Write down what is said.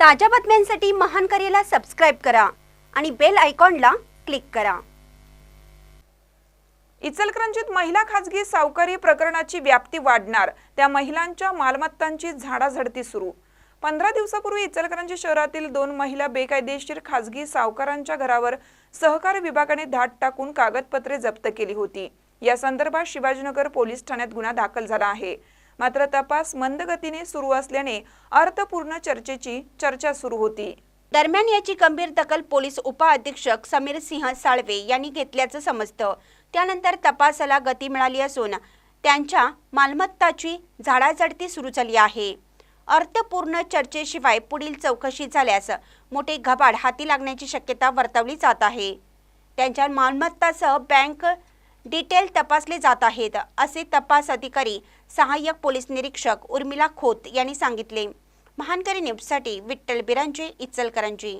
ताज्या बातम्यांसाठी महान करेला सबस्क्राईब करा आणि बेल आयकॉनला क्लिक करा. इचलकरंजीत महिला खाजगी सावकारी प्रकरणाची व्याप्ती वाढणार त्या महिलांच्या मालमत्तांची झाडाझडती सुरू. पंधरा दिवसापूर्वी इचलकरंजी शहरातील दोन महिला बेकायदेशीर खासगी सावकारांच्या घरावर सहकार विभागाने धाड टाकून कागदपत्रे जप्त केली होती. या संदर्भात शिवाजीनगर पोलीस ठाण्यात गुन्हा दाखल झाला आहे. मात्र तपास मंदगतीने सुरू असल्याने अर्थपूर्ण चर्चेची चर्चा सुरू होती. दरम्यान याची गंभीर दखल पोलीस उपअधीक्षक समीर सिंह साळवे यांनी घेतल्याचं समजतं. त्यानंतर तपासाला गती मिळाली असून त्यांच्या मालमत्ताची झाडाझडती सुरू झाली आहे. अर्थपूर्ण चर्चेशिवाय पुढील चौकशी झाल्यास मोठे घबाड हाती लागण्याची शक्यता वर्तवली जात आहे. त्यांच्या मालमत्तासह बँक डिटेल तपासले जात आहेत असे तपास अधिकारी सहाय्यक पोलीस निरीक्षक उर्मिला खोत यांनी सांगितले. महानकरी न्यूजसाठी विठ्ठल बिरांजे इचलकरंजी.